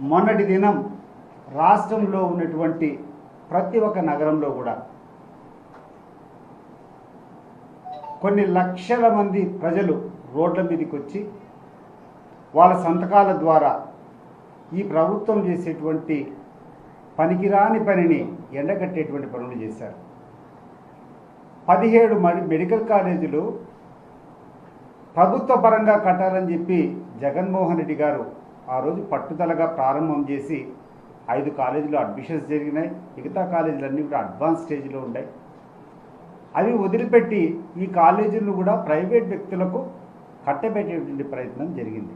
మొన్నటి దినం రాష్ట్రంలో ఉన్నటువంటి ప్రతి ఒక్క నగరంలో కూడా కొన్ని లక్షల మంది ప్రజలు రోడ్ల మీదకి వచ్చి వాళ్ళ సంతకాల ద్వారా ఈ ప్రభుత్వం చేసేటువంటి పనికిరాని పనిని ఎండగట్టేటువంటి పనులు చేశారు. పదిహేడు మెడికల్ కాలేజీలు ప్రభుత్వ పరంగా కట్టాలని చెప్పి జగన్మోహన్ రెడ్డి గారు ఆ రోజు పట్టుదలగా ప్రారంభం చేసి ఐదు కాలేజీలో అడ్మిషన్స్ జరిగినాయి. మిగతా కాలేజీలన్నీ కూడా అడ్వాన్స్ స్టేజ్లో ఉన్నాయి అవి వదిలిపెట్టి ఈ కాలేజీలను కూడా ప్రైవేట్ వ్యక్తులకు కట్టబెట్టేటువంటి ప్రయత్నం జరిగింది.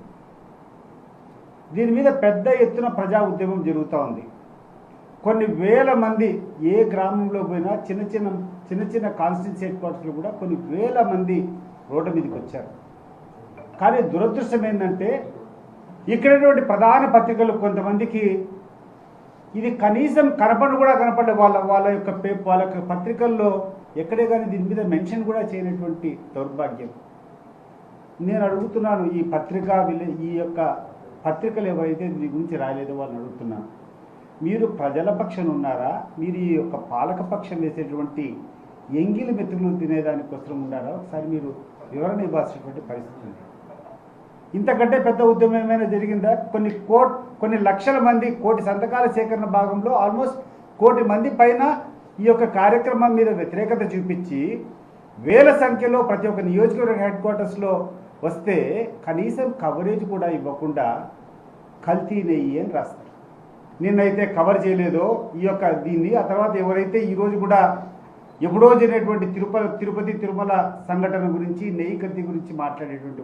దీని మీద పెద్ద ఎత్తున ప్రజా ఉద్యమం జరుగుతూ ఉంది. కొన్ని వేల మంది ఏ గ్రామంలో పోయినా చిన్న చిన్న చిన్న చిన్న కాన్స్టిట్యూన్సీ హెడ్ క్వార్టర్స్లో కూడా కొన్ని వేల మంది రోడ్డు మీదకి వచ్చారు. కానీ దురదృష్టం ఏంటంటే ఇక్కడటువంటి ప్రధాన పత్రికలు కొంతమందికి ఇది కనీసం కనపడి కూడా కనపడే వాళ్ళ వాళ్ళ యొక్క పే వాళ్ళ యొక్క పత్రికల్లో ఎక్కడే కానీ దీని మీద మెన్షన్ కూడా చేయనటువంటి దౌర్భాగ్యం. నేను అడుగుతున్నాను ఈ పత్రికా విలే ఈ యొక్క పత్రికలు ఏవైతే దీని గురించి రాయలేదో వాళ్ళని అడుగుతున్నాను. మీరు ప్రజల పక్షం ఉన్నారా? మీరు ఈ యొక్క పాలక పక్షం వేసేటువంటి ఎంగిలి మెతుకులు తినేదానికోసం ఉన్నారా? ఒకసారి మీరు వివరణ ఇవ్వాల్సినటువంటి పరిస్థితి ఉంది. ఇంతకంటే పెద్ద ఉద్యమం ఏమైనా జరిగిందా? కొన్ని కోట్ కొన్ని లక్షల మంది కోటి సంతకాల సేకరణ భాగంలో ఆల్మోస్ట్ కోటి మంది పైన ఈ యొక్క కార్యక్రమం మీద వ్యతిరేకత చూపించి వేల సంఖ్యలో ప్రతి ఒక్క నియోజకవర్గ హెడ్ క్వార్టర్స్లో వస్తే కనీసం కవరేజ్ కూడా ఇవ్వకుండా కల్తీ నెయ్యి అని రాస్తారు. నిన్నైతే కవర్ చేయలేదో ఈ యొక్క దీన్ని ఆ తర్వాత ఎవరైతే ఈరోజు కూడా ఎప్పుడో జరిగినటువంటి తిరుపతి తిరుపతి తిరుమల సంఘటన గురించి నెయ్యి కల్తీ గురించి మాట్లాడేటువంటి